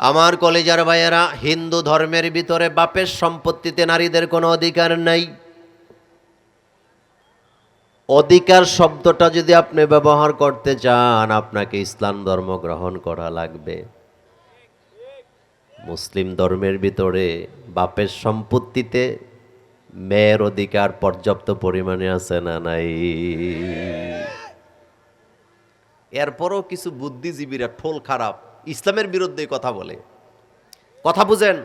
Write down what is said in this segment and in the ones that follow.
আমার কলেজার ভাইয়েরা, হিন্দু ধর্মের ভিতরে বাপের সম্পত্তিতে নারীদের কোনো অধিকার নাই। অধিকার শব্দটা যদি আপনি ব্যবহার করতে চান, আপনাকে ইসলাম ধর্ম গ্রহণ করা লাগবে। মুসলিম ধর্মের ভিতরে বাপের সম্পত্তিতে মেয়ের অধিকার পর্যাপ্ত পরিমাণে আছে না নাই? এরপরও কিছু বুদ্ধিজীবীরা ঠোল খারাপ। ইসলামের বিরুদ্ধে কথা বলে। কথা বুঝেন,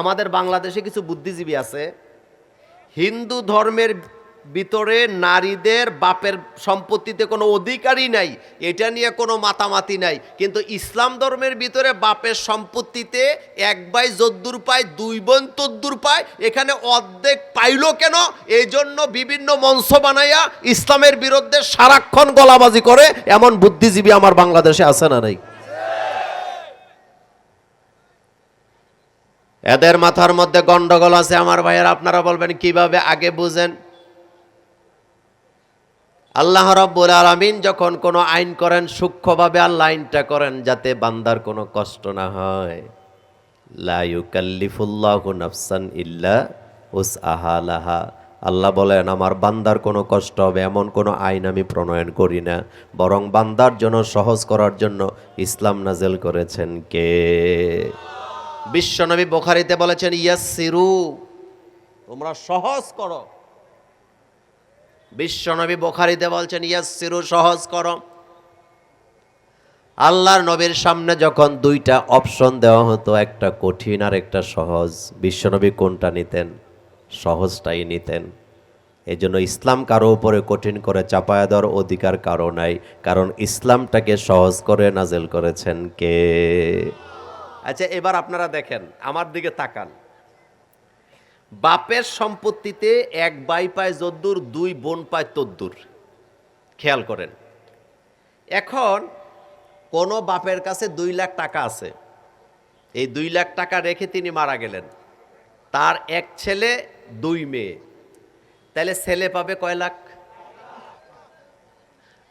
আমাদের বাংলাদেশে কিছু বুদ্ধিজীবী আছে, হিন্দু ধর্মের ভিতরে নারীদের বাপের সম্পত্তিতে কোনো অধিকারই নাই, এটা নিয়ে কোনো মাতামাতি নাই, কিন্তু ইসলাম ধর্মের ভিতরে বাপের সম্পত্তিতে এক বাই যদ্দুর পায়, দুই বোন তদ্দুর পায়, এখানে অর্ধেক পাইল কেন? এই জন্য বিভিন্ন মঞ্চ বানাইয়া ইসলামের বিরুদ্ধে সারাক্ষণ গলাবাজি করে, এমন বুদ্ধিজীবী আমার বাংলাদেশে আছে না নাই? এদের মাথার মধ্যে গন্ডগোল আছে। আমার ভাইয়ের, আপনারা বলবেন, কীভাবে? আগে বুঝেন। আল্লাহ রব্বুল আলমিন যখন কোনো আইন করেন, সূক্ষ্মভাবে আল্লাহ আইনটা করেন, যাতে বান্দার কোনো কষ্ট না হয়। নাফসান ইল্লা উস আহালাহা আল্লাহ বলেন, আমার বান্দার কোনো কষ্ট হবে, এমন কোনো আইন আমি প্রণয়ন করি না। বরং বান্দার জন্য সহজ করার জন্য ইসলাম নাজেল করেছেন কে? বিশ্বনবী বোখারিতে বলেছেন ইয়াসিরু তোমরা সহজ করো। বিশ্বনবী বোখারিতে বলছেন ইয়াসিরু সহজ করো। আল্লাহর নবীর সামনে যখন দুইটা অপশন দেওয়া হতো, একটা কঠিন আর একটা সহজ, বিশ্বনবী কোনটা নিতেন? সহজটাই নিতেন। এই জন্য ইসলাম কারও উপরে কঠিন করে চাপায়া দেওয়ার অধিকার কারও নাই, কারণ ইসলামটাকে সহজ করে নাজেল করেছেন কে? আচ্ছা এবার আপনারা দেখেন, আমার দিকে তাকান। বাপের সম্পত্তিতে এক বাই পায় যদ্দুর, দুই বোন পায় তদ্দুর। খেয়াল করেন। এখন কোনো বাপের কাছে দুই লাখ টাকা আছে। এই দুই লাখ টাকা রেখে তিনি মারা গেলেন। তার এক ছেলে, দুই মেয়ে। তাহলে ছেলে পাবে কয় লাখ?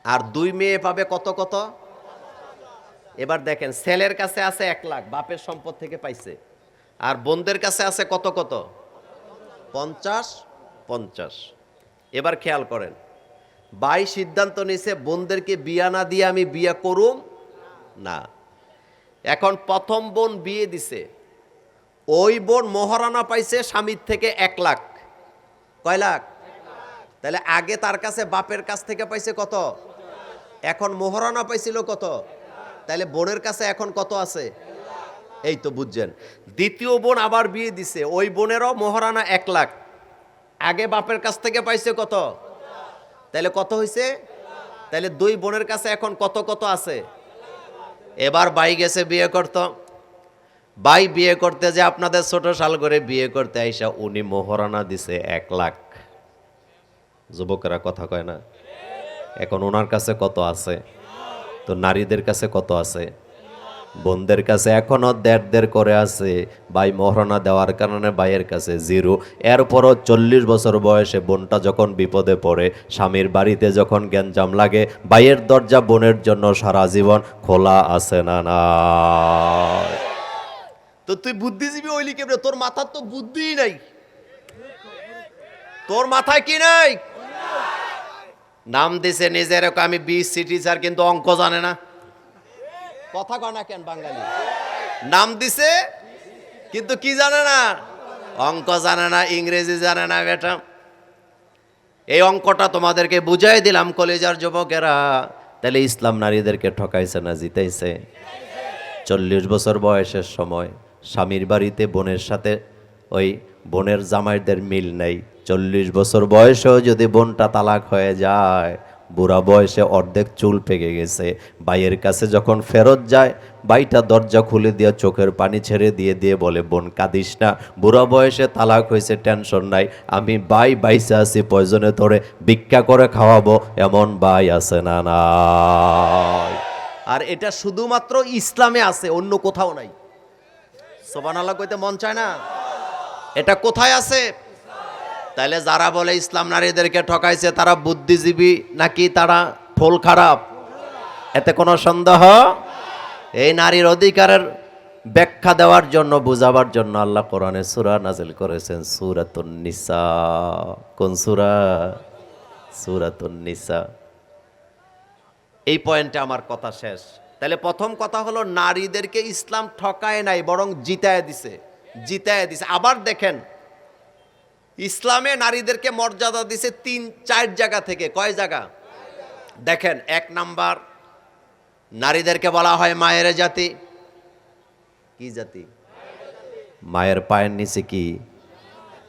আর দুই মেয়ে পাবে কত কত? এবার দেখেন, ছেলের কাছে আছে এক লাখ, বাপের সম্পদ থেকে পাইছে। আর বোনদের কাছে আছে কত কত? পঞ্চাশ পঞ্চাশ। এবার খেয়াল করেন, ভাই সিদ্ধান্ত নিছে, বোনদেরকে বিয়া না দিয়ে আমি বিয়া করুম? না। এখন প্রথম বোন বিয়ে দিছে, ওই বোন মহারানা পাইছে স্বামীর থেকে এক লাখ। কয় লাখ? তাহলে আগে তার কাছে বাপের কাছ থেকে পাইছে কত? এখন মোহরানা পাইছিল কত? তাহলে বোনের কাছে এখন কত আছে? এই তো বুঝছেন। দ্বিতীয় বোন আবার বিয়ে দিছে, ওই বোনেরও মোহরানা এক লাখ। আগে বাপের কাছ থেকে পাইছে কত? তাহলে কত হয়েছে তাহলে দুই বোনের কাছে এখন কত কত আছে? এবার বাই গেছে বিয়ে করত। বাই বিয়ে করতে যে আপনাদের ছোট সাল করে বিয়ে করতে আইসা, উনি মোহরানা দিছে এক লাখ। যুবকেরা কথা কয় না? এখন ওনার কাছে কত আছে? তো নারীদের কাছে কত আছে? বোনদের কাছে এখনও দেড় দেড় করে আছে। ভাই, মহারণা দেওয়ার কারণে ভাইয়ের কাছে জিরো। এরপরও চল্লিশ বছর বয়সে বোনটা যখন বিপদে পড়ে, স্বামীর বাড়িতে যখন গ্যাঞ্জাম লাগে, ভাইয়ের দরজা বোনের জন্য সারা জীবন খোলা আছে না না তো তুই বুদ্ধিজীবী হইলি কেমনে? তোর মাথার তো বুদ্ধিই নাই। তোর মাথায় কি নাই? নাম দিছে নিজের আমি সিটি স্যার কিন্তু অঙ্ক জানে না। কথা কয় না কেন বাঙালি? নাম দিছে কিন্তু কি জানে না? অঙ্ক জানে না ইংরেজি জানে না বেটা। এই অঙ্কটা তোমাদেরকে বুঝাই দিলাম কলেজার যুবকেরা। তাহলে ইসলাম নারীদেরকে ঠকাইছে না জিতাইছে। চল্লিশ বছর বয়সের সময় স্বামীর বাড়িতে বোনের সাথে ওই বোনের জামাইদের মিল নেই। চল্লিশ বছর বয়সেও যদি বোনটা তালাক হয়ে যায়, বুড়া বয়সে অর্ধেক চুল পেকে গেছে। বাইয়ের কাছে যখন ফেরত যায় বাইটা দরজা খুলে দিয়ে চোখের পানি ছেড়ে দিয়ে দিয়ে বলে, বোন, কাঁদিস না। বুড়া বয়সে তালাক হয়েছে, টেনশন নাই। আমি বাই বাইসে আছি, পয়জনে ধরে ভিক্ষা করে খাওয়াবো। এমন বাই আছে না না আর এটা শুধুমাত্র ইসলামে আছে, অন্য কোথাও নাই। সোবান আল্লাহ কইতে মন চায় না? এটা কোথায় আছে? তাহলে যারা বলে ইসলাম নারীদেরকে ঠকাইছে, তারা বুদ্ধিজীবী নাকি তারা ফোল খারাপ? এতে কোনো সন্দেহ? এই নারীর অধিকারের ব্যাখ্যা দেওয়ার জন্য, বুঝাবার জন্য আল্লাহ কোরআনে সুরা নাজিল করেছেন নিসা। কোন সুরা? নিসা। এই পয়েন্টে আমার কথা শেষ। তাহলে প্রথম কথা হলো, নারীদেরকে ইসলাম ঠকায় নাই, বরং জিতায় দিছে। জিতায় দিছে। আবার দেখেন ইসলামে নারীদেরকে মর্যাদা দিছে তিন, চার জায়গা থেকে। কয় জায়গা? দেখেন, এক নাম্বার নারীদেরকে বলা হয় মায়ের জাতি। কি জাতি? মায়ের পায়ের নিচে কি?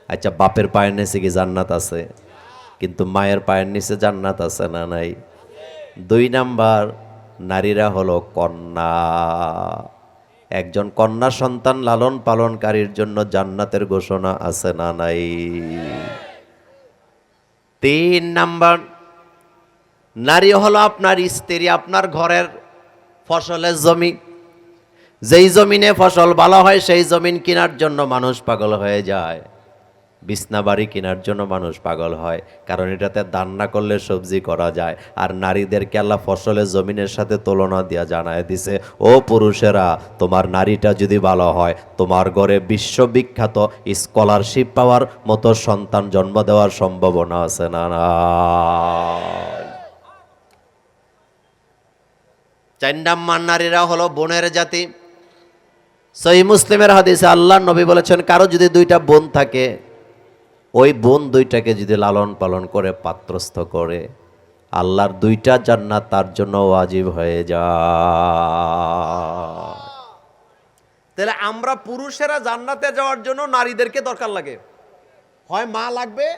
আচ্ছা বাপের পায়ের নিচে কি জান্নাত আছে? কিন্তু মায়ের পায়ের নিচে জান্নাত আছে না নাই? দুই নাম্বার, নারীরা হলো কন্যা। একজন কন্যা সন্তান লালন পালনকারীর জন্য জান্নাতের ঘোষণা আছে না নাই? তিন নাম্বার, নারী হলো আপনার স্ত্রী, আপনার ঘরের ফসলের জমি। যেই জমিনে ফসল ভালো হয়, সেই জমিন কেনার জন্য মানুষ পাগল হয়ে যায়। বিছনা বাড়ি কেনার জন্য মানুষ পাগল হয়, কারণ এটাতে দান না করলে সবজি করা যায়, আর নারীদেরকে আল্লাহ ফসলের জমিনের সাথে তুলনা দিয়া জানায় দিছে, ও পুরুষেরা, তোমার নারীটা যদি ভালো হয়, তোমার ঘরে বিশ্ববিখ্যাত স্কলারশিপ পাওয়ার মতো সন্তান জন্ম দেওয়ার সম্ভাবনা আছে না না চার নারীরা হলো বোনের জাতি। সহি মুসলিমের হাদিসে আল্লাহ নবী বলেছেন, কারও যদি দুইটা বোন থাকে ওই বোন দুইটাকে যদি লালন পালন করে, পাত্রস্থ করে, আল্লাহর দুইটা জান্নাত তার জন্য ওয়াজিব হয়ে যায়। তাহলে আমরা পুরুষেরা জান্নাতে যাওয়ার জন্য নারীদেরকে দরকার লাগে। হয় মা লাগবে,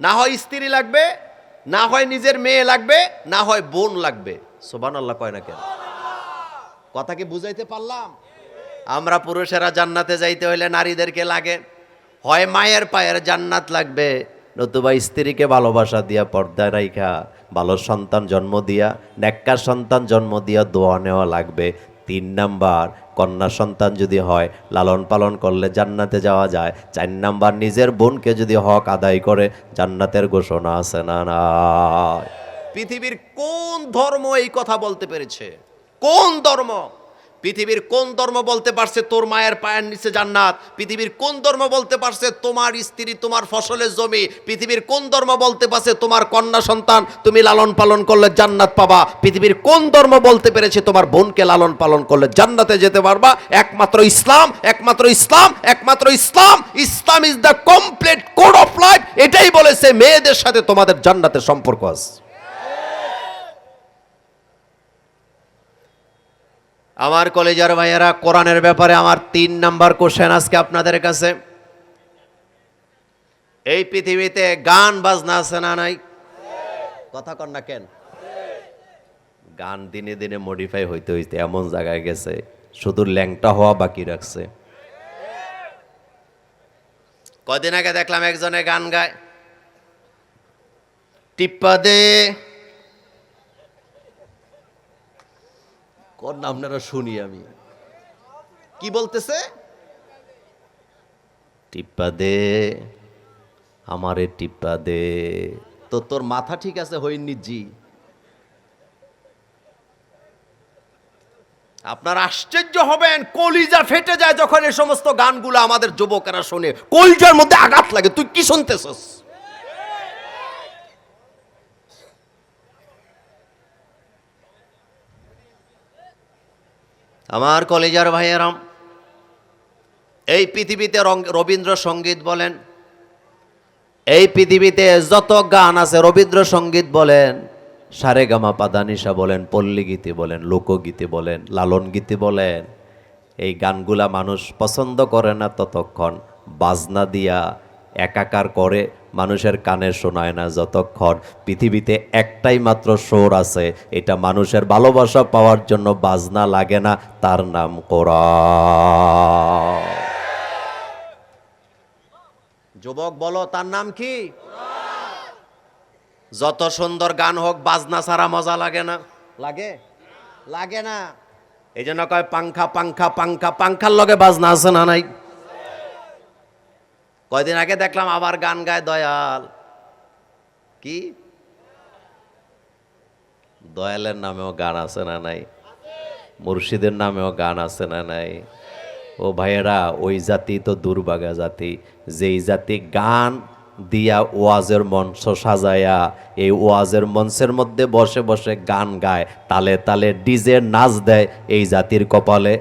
না হয় স্ত্রী লাগবে, না হয় নিজের মেয়ে লাগবে, না হয় বোন লাগবে। সোবান আল্লাহ কয় না কেন? কথা কি বুঝাইতে পারলাম? আমরা পুরুষেরা জান্নাতে যাইতে হইলে নারীদেরকে লাগে। হয় মায়ের পায়ের জান্নাত লাগবে। নতুবা স্ত্রীকে ভালোবাসা দিয়া পর্দা রাইখা, ভালো সন্তান জন্ম দিয়া, নেককার সন্তান জন্ম দিয়া দোয়া নেওয়া লাগবে। তিন নাম্বার, কন্যা সন্তান যদি হয়, লালন পালন করলে জান্নাতে যাওয়া যায়। চার নাম্বার, নিজের বোনকে যদি হক আদায় করে, জান্নাতের ঘোষণা আছে না না পৃথিবীর কোন ধর্ম এই কথা বলতে পেরেছে? কোন ধর্ম? পৃথিবীর কোন ধর্ম বলতে পারছে তোর মায়ের পায়ের নিচে জান্নাত? পৃথিবীর কোন ধর্ম বলতে পারছে তোমার স্ত্রী, তোমার ফসলের জমি? পৃথিবীর কোন ধর্ম বলতে পারছে তোমার কন্যা সন্তান? তুমি লালন পালন করলে জান্নাত পাবা। পৃথিবীর কোন ধর্ম বলতে পেরেছে তোমার বোনকে লালন পালন করলে জান্নাতে যেতে পারবা? একমাত্র ইসলাম একমাত্র ইসলাম একমাত্র ইসলাম। Islam is the complete code of life এটাই বলেছে মেয়েদের সাথে তোমাদের জান্নাতের সম্পর্ক আছে। আমার কলেজার ভাইয়েরা, কোরআনের ব্যাপারে আমার তিন নাম্বার কোশ্চেন আজকে আপনাদের কাছে। এই পৃথিবীতে গান, বাজনা আছে না নাই? কথা কন না কেন? গান দিনে দিনে মডিফাই হইতে হইতে এমন জায়গায় গেছে, শুধু ল্যাংটা হওয়া বাকি রাখছে। কদিন আগে দেখলাম একজনে গান গায়। টিপ্পা দে। কোন আপনারা শুনি আমি। কি বলতেছে? টিপ্পা দে, আমারে টিপ্পা দে। তো তোর মাথা ঠিক আছে হইনি জি। আপনার আশ্চর্য হবেন, কলিজা ফেটে যায় যখন এই সমস্ত গানগুলো আমাদের যুবকেরা শোনে। কলিজার মধ্যে আঘাত লাগে, তুই কি শুনতেছস? আমার কলেজার ভাইয়েরাম, এই পৃথিবীতে রবীন্দ্রসঙ্গীত বলেন, এই পৃথিবীতে যত গান আছে রবীন্দ্রসঙ্গীত বলেন, সারে গামা পাদানিসা বলেন, পল্লী গীতি বলেন লোকগীতি বলেন, লালন গীতি বলেন, এই গানগুলা মানুষ পছন্দ করে না ততক্ষণ। বাজনা দিয়া একাকার করে, মানুষের কানে শোনায় না যতক্ষণ পৃথিবীতে একটাই মাত্র সোর আছে, এটা মানুষের ভালোবাসা পাওয়ার জন্য বাজনা লাগে না, তার নাম কোরআন। যুবক, বলো, তার নাম কি? যত সুন্দর গান হোক, বাজনা ছাড়া মজা লাগে না। লাগে? লাগে না। এই জন্য কয়, পাংখা পাংখা পাংখা, পাংখার লগে বাজনা আছে না নাই? কয়দিন আগে দেখলাম আবার গান গায় দয়াল। কি? দয়ালের নামেও গান আছে না নাই? মুর্শিদের নামেও গান আছে না নাই? ও ভাইয়েরা, ওই জাতি তো দুর্ভাগা জাতি। যেই জাতি গান দিয়া ওয়াজের মঞ্চ সাজায়া, এই ওয়াজের মঞ্চের মধ্যে বসে বসে গান গায়, তালে তালে ডিজে নাচ দেয়, এই জাতির কপালে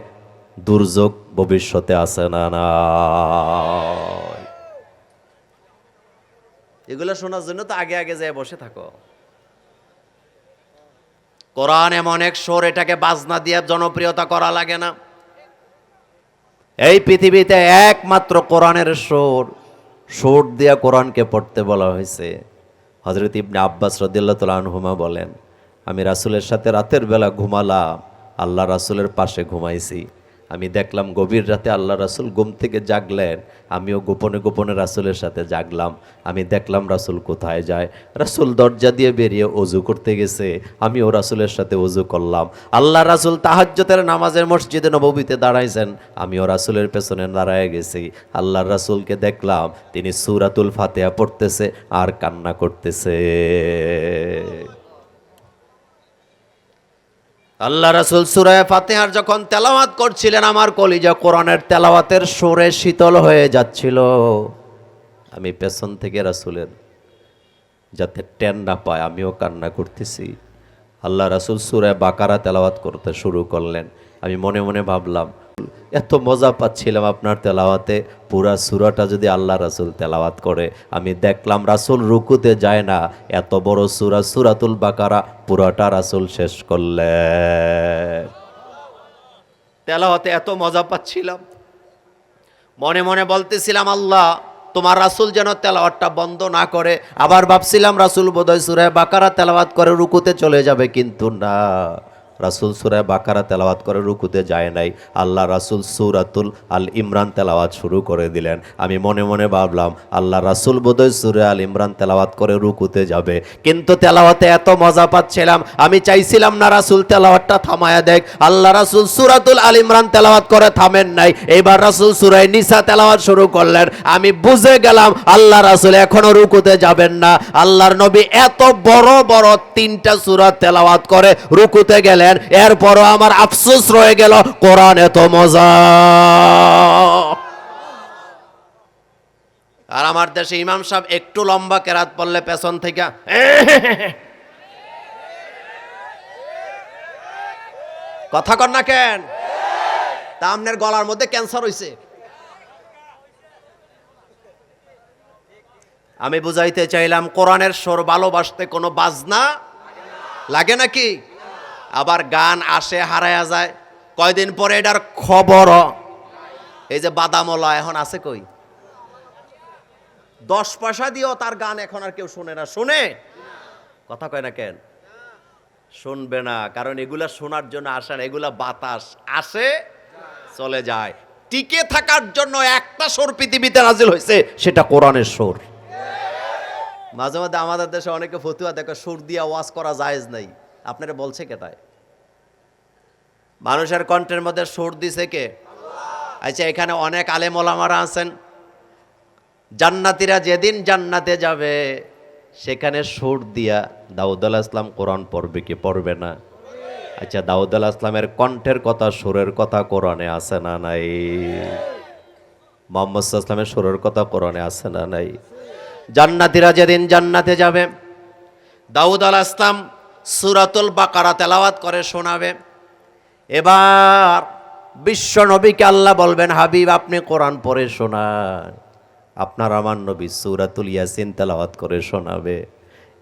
দুর্যোগ ভবিষ্যতে আছে না না এগুলো শোনার জন্য তো আগে আগে যায় বসে থাকো। কোরআন এমন এক সোর, এটাকে বাজনা দিয়ে জনপ্রিয়তা করা লাগে না। এই পৃথিবীতে একমাত্র কোরআনের সোর সোর দিয়া কোরআনকে পড়তে বলা হয়েছে। হজরত ইবনে আব্বাস রদিল্লা আনহুমা বলেন, আমি রাসুলের সাথে রাতের বেলা ঘুমালাম, আল্লাহ রাসুলের পাশে ঘুমাইছি। আমি দেখলাম গভীর রাতে আল্লাহ রাসুল ঘুম থেকে জাগলেন, আমিও গোপনে গোপনে রাসুলের সাথে জাগলাম। আমি দেখলাম রাসুল কোথায় যায়। রাসুল দরজা দিয়ে বেরিয়ে অজু করতে গেছে, আমিও রাসুলের সাথে অজু করলাম। আল্লাহ রাসুল তাহাজ্জতের নামাজের মসজিদে নববীতে দাঁড়াইছেন, আমিও রাসুলের পেছনে দাঁড়ায় গেছি। আল্লাহ রাসুলকে দেখলাম, তিনি সুরাতুল ফাতেহা পড়তেছে আর কান্না করতেছে। আল্লাহ রাসুল সুরায় ফাতেহার যখন তেলাওয়াত করছিলেন, আমার কলিজা কোরআনের তেলাওয়াতের সোরে শীতল হয়ে যাচ্ছিল। আমি পেছন থেকে রাসুলের যাতে টেন না পায়, আমিও কান্না করতেছি। আল্লাহ রাসুল সুরায় বাকারা তেলাওয়াত করতে শুরু করলেন। আমি মনে মনে ভাবলাম এত মজা পাচ্ছিলাম আপনার তেলাওয়াতে। পুরা সুরাটা যদি আল্লাহ রাসুল তেলাওয়াত করে, আমি দেখলাম রাসুল রুকুতে যায় না। এত বড় সুরা, সুরাতুল বাকারা, পুরাটা রাসুল শেষ করলেন। তেলাওয়াতে এত মজা পাচ্ছিলাম। মনে মনে বলতেছিলাম, আল্লাহ, তোমার রাসুল যেন তেলাওয়াতটা বন্ধ না করে। আবার ভাবছিলাম, রাসুল বোধহয় সুরায় বাকারা তেলাওয়াত করে, রুকুতে চলে যাবে। কিন্তু না। রাসুল সুরায় বাকারা তেলাওয়াত করে রুকুতে যায় নাই। আল্লাহ রাসুল সুরাতুল আল ইমরান তেলাওয়াত শুরু করে দিলেন। আমি মনে মনে ভাবলাম, আল্লাহ রাসুল বোধহয় সুরে আল ইমরান তেলাওয়াত করে রুকুতে যাবে। কিন্তু তেলাওয়াতে এত মজা পাচ্ছিলাম, আমি চাইছিলাম না রাসুল তেলাওয়াতটা থামায়া দেখ। আল্লাহ রাসুল সুরাতুল আল ইমরান তেলাওয়াত করে থামেন নাই। এবার রাসুল সুরাই নিসা তেলাওয়াত শুরু করলেন। আমি বুঝে গেলাম, আল্লাহ রাসুল এখনও রুকুতে যাবেন না। আল্লাহর নবী এত বড় বড় তিনটা সুরা তেলাওয়াত করে রুকুতে গেলেন এরপরও আমার আফসোস রয়ে গেল, কোরআন এত মজা। আর আমার দেশে ইমাম সাহেব একটু লম্বা কেরাত পড়লে পেছন থেকে, কথা কর না কেন? তা আপনার গলার মধ্যে ক্যান্সার হইছে। আমি বুঝাইতে চাইলাম, কোরআনের স্বর ভালোবাসতে কোনো বাজনা লাগে নাকি? আবার গান আসে, হারায়া যায়। কয়দিন পরে এটার খবর? এই যে বাদামলা এখন আছে কই? দশ পয়সা দিয়েও তার গান এখন আর কেউ শুনে না। শুনে? কথা কয় না কেন? শুনবে না, কারণ এগুলা শোনার জন্য আসে না। এগুলা বাতাস আসে, চলে যায়। টিকে থাকার জন্য একটা সুর পৃথিবীতে নাজিল হয়েছে, সেটা কোরআনের সুর। মাঝে মাঝে আমাদের দেশে অনেকে ফতুয়া দেখে সুর দিয়া ওয়াজ করা জায়েজ নাই। আপনারা বলছে কেটায় মানুষের কণ্ঠের মধ্যে সুর দিছে কে? আচ্ছা এখানে অনেক আলেম ওলামারা আছেন। জান্নাতিরা যেদিন জান্নাতে যাবে, সেখানে সুর দিয়া দাউদ আলাহ ইসলাম কোরআন পড়বে কি পড়বে না? আচ্ছা দাউদ আলাহ ইসলামের কণ্ঠের কথা, সুরের কথা কোরআনে আছে না নাই? মোহাম্মদ ইসলামের সুরের কথা কোরআনে আছে না নাই? জান্নাতিরা যেদিন জান্নাতে যাবে, দাউদ আলাহ ইসলাম সুরাতুল বাকারা তেলাওয়াত করে শোনাবে। এবার বিশ্ব নবীকে আল্লাহ বলবেন, হাবিব, আপনি কোরআন পরে শোনান। আপনার আমার নবী সুরাতুল ইয়াসিন তেলাওয়াত করে শোনাবে।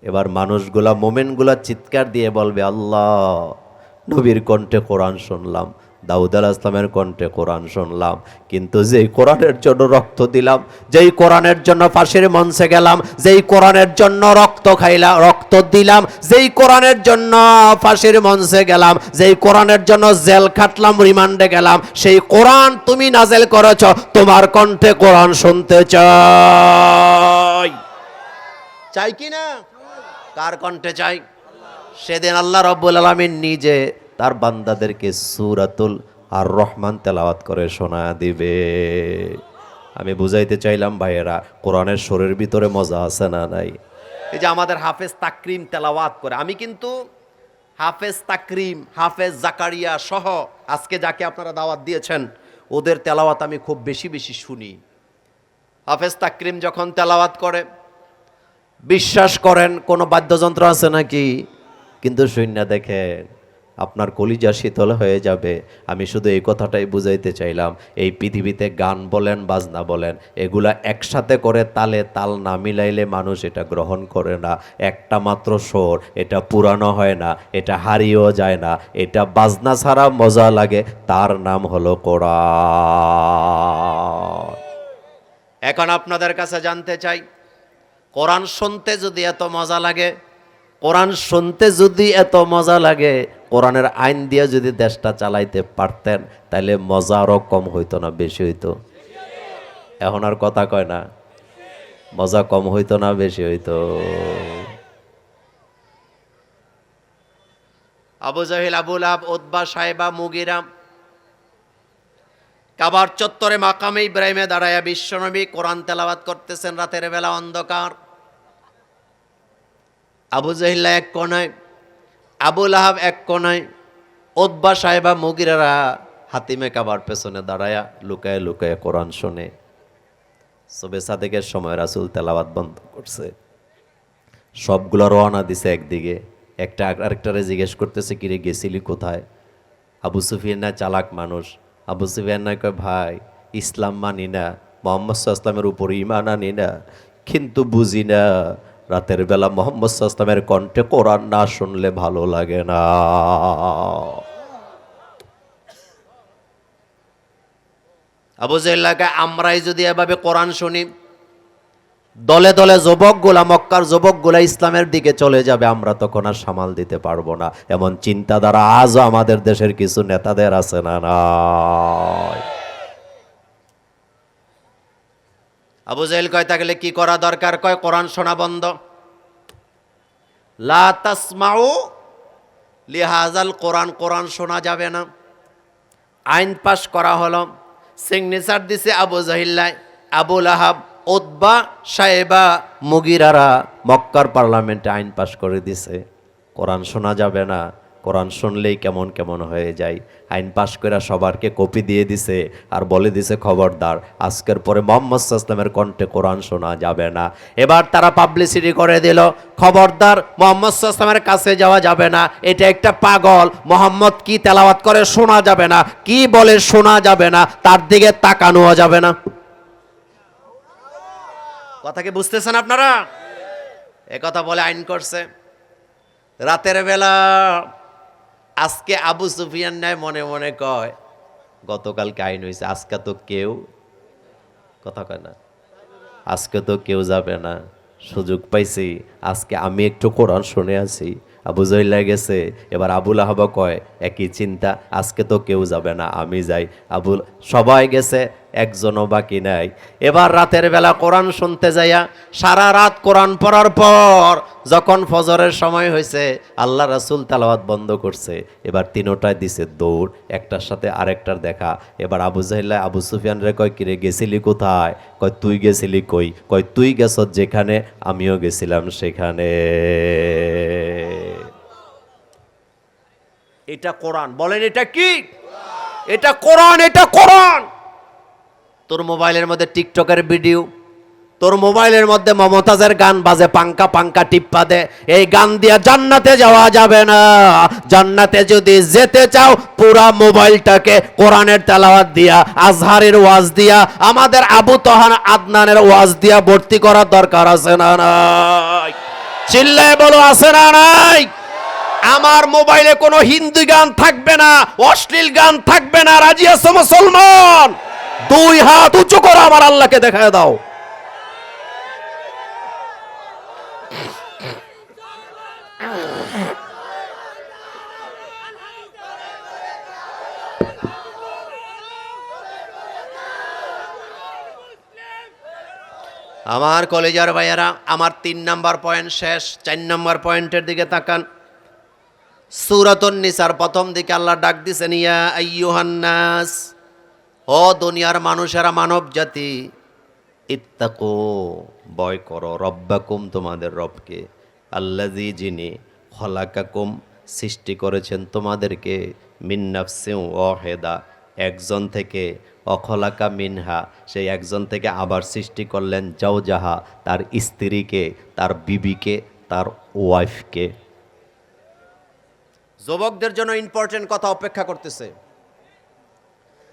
এবার মানুষগুলা, মোমেনগুলা চিৎকার দিয়ে বলবে, আল্লাহ, নবীর কণ্ঠে কোরআন শুনলাম। দাউদ আল ইসলামের কণ্ঠে কোরআন শুনলাম। কিন্তু যেই কোরআনের জন্য রক্ত দিলাম, যেই কোরআনের জন্য ফাঁসির মঞ্চে গেলাম, যেই কোরআনের জন্য রক্ত খাইলাম রক্ত দিলাম, যেই কোরআনের জন্য ফাঁসির মঞ্চে গেলাম, যেই কোরআনের জন্য জেল খাটলাম, রিমান্ডে গেলাম, সেই কোরআন তুমি নাজেল করেছ, তোমার কণ্ঠে কোরআন শুনতে চাই। চাই কি না? কার কণ্ঠে চাই? সেদিন আল্লাহ রব্বুল আলমিন নিজে তার বান্দাদেরকে সুরাতুল আর রহমান তেলাওয়াত করে শোনা দিবে। আমি বুঝাইতে চাইলাম, ভাইয়েরা, কোরআনের সুরের ভিতরে মজা আছে না নাই? এই যে আমাদের হাফেজ তাকরিম তেলাওয়াত করে, আমি কিন্তু হাফেজ তাকরিম, হাফেজ জাকারিয়া সহ আজকে যাকে আপনারা দাওয়াত দিয়েছেন, ওদের তেলাওয়াত আমি খুব বেশি বেশি শুনি। হাফেজ তাকরিম যখন তেলাওয়াত করে, বিশ্বাস করেন কোনো বাদ্যযন্ত্র আছে নাকি? কিন্তু শূন্য দেখেন। আপনার কলিজা শীতল হয়ে যাবে। আমি শুধু এই কথাটাই বুঝাইতে চাইলাম। এই পৃথিবীতে গান বলেন, বাজনা বলেন, এগুলা একসাথে করে তালে তাল না মিলাইলে মানুষ এটা গ্রহণ করে না। একটা মাত্র সোর এটা পুরানো হয় না, এটা হারিয়েও যায় না, এটা বাজনা ছাড়া মজা লাগে, তার নাম হলো কোরআন। এখন আপনাদের কাছে জানতে চাই, কোরআন শুনতে যদি এত মজা লাগে, কোরআন শুনতে যদি এত মজা লাগে কোরআনের আইন দিয়ে যদি দেশটা চালাইতে পারতেন তাহলে মজা আরও কম হইতো না, বেশি হইতো? এখন আর কথা কয় না। মজা কম হইতো না, বেশি হইতো? আবু জাহিল আবুল আব উদ্বা সাহেবা মুগিরাম কাবার চত্বরে মাকামে ইব্রাহিমে দাঁড়ায়া বিশ্বনবী কোরআন তেলাওয়াত করতেছেন রাতের বেলা অন্ধকার। আবু জাহিল্লা এক কোনায় আবুল আহাব এক কোনায় ওদবা সাহেবা মুগিরারা হাতিমে কাবার পেছনে দাঁড়ায়া লুকায় লুকায় কোরআন শোনে। সবে সাদেকের সময় রাসুল তেলাওয়াত বন্ধ করছে। সবগুলো রওনা দিছে একদিকে। একটা আরেকটারে জিজ্ঞেস করতেছে, কিরে, গেছিলি কোথায়? আবু সুফিয়ান না চালাক মানুষ। আবু সুফিয়ান না কয়, ভাই, ইসলাম মানি না, মোহাম্মদ ইসলামের উপর ইমান আনি না, কিন্তু বুঝি না রাতের বেলা মোহাম্মদ ইসলামের কণ্ঠে কোরআন না শুনলে ভালো লাগে না। আবু আমরাই যদি এভাবে কোরআন শুনি, দলে দলে যুবকগুলা, মক্কার যুবকগুলা ইসলামের দিকে চলে যাবে, আমরা তখন আর সামাল দিতে পারব না। এমন চিন্তাধারা আজও আমাদের দেশের কিছু নেতাদের আছে না নাই? আবু জাহেল কয় থাকলে কি করা দরকার? কয়, কোরআন শোনা বন্ধ। লা লিহাজাল কোরআন কোরআন শোনা যাবে না। আইন পাশ করা হলো। সিগনেচার দিছে আবু জাহিল্লায় আবুল আহাব ওদবা সাহেবা মুগিরারা মক্কার পার্লামেন্টে আইন পাশ করে দিছে। কোরআন শোনা যাবে না। কোরআন শুনলেই কেমন কেমন হয়ে যায়। আইন পাশ করে সবারকে কপি দিয়ে দিছে আর বলে দিছে খবরদার। আজকের পরে মোহাম্মদ ইসলামের কণ্ঠে কোরআন শোনা যাবে না। এবার তারা পাবলিসিটি করে দিল, খবরদার মোহাম্মদ ইসলামের কাছে যাওয়া যাবে না। এটা একটা পাগল, মোহাম্মদ কি তেলাওয়াত করে শোনা যাবে না, কি বলে শোনা যাবে না, তার দিকে তাকানোও যাবে না। কথা কি বুঝতেছেন আপনারা? কথা বলে আইন করছে। রাতের বেলা আজকে আবু সুফিয়ান নেয় মনে মনে কয় গতকাল আইন হয়েছে আজকে তো কেউ কথা কয় না। আজকে তো কেউ যাবে না, সুযোগ পাইছি, আজকে আমি একটু কোরআন শুনে আছি। আবু জহিল্লা গেছে, এবার আবুল আহবা কয়, একই চিন্তা, আজকে তো কেউ যাবে না, আমি যাই। আবুল সবাই গেছে একজনও বাকি নাই। এবার রাতের বেলা কোরআন শুনতে যাইয়া সারা রাত কোরআন পড়ার পর যখন ফজরের সময় হয়েছে আল্লাহ রাসুল তালাওয়াত বন্ধ করছে। এবার তিনোটায় দিছে দৌড়, একটার সাথে আরেকটার দেখা। এবার আবু জাহিল্লা আবু সুফিয়ান রে কয়, কিরে, গেছিলি কোথায়? কয়, তুই গেছিলি কই? কয়, তুই গেছ যেখানে, আমিও গেছিলাম সেখানে। এটা কোরআন। বলেন এটা কি? এটা কোরআন এটা কোরআন! তোর মোবাইলের মধ্যে টিকটকের ভিডিও, তোর মোবাইলের মধ্যে মমতাজের গান বাজে, পাঙ্কা পাঙ্কা টিপ্পা দে। এই গান দিয়া জান্নাতে যাওয়া যাবে না। জান্নাতে যদি যেতে চাও, পুরা মোবাইলটাকে কোরআনের তেলাওয়াত দিয়া, আজহারের ওয়াজ দিয়া, আমাদের আবু তহান আদনানের ওয়াজ দিয়া ভর্তি করার দরকার আছে না নাই? চিল্লায় বলো, আছে না নাই? আমার মোবাইলে কোনো হিন্দি গান থাকবে না, অশ্লীল গান থাকবে না। রাজি আছো মুসলমান? দুই হাত উঁচু করো, আমার আল্লাহকে দেখায় দাও। আমার কলেজার ভাইয়ারা, আমার তিন নাম্বার পয়েন্ট শেষ, চার নাম্বার পয়েন্টের দিকে তাকান। সুরাতন নিসার প্রথম দিকে আল্লাহ ডাক দিছেন, ইয়া আইয়ুহান্নাস ও দুনিয়ার মানুষেরা মানব জাতি, ইত্তাকো বয় করো, রব্বাকুম তোমাদের রবকে আল্লাজি যিনি খলাকাকুম, সৃষ্টি করেছেন তোমাদেরকে মিন্নাফসিউ ওয়াহেদা, একজন থেকে অখলাকা মিনহা, সেই একজন থেকে আবার সৃষ্টি করলেন জাহা তার স্ত্রীকে, তার বিবিকে, তার ওয়াইফকে। যুবকদের জন্য ইম্পর্টেন্ট কথা অপেক্ষা করতেছে।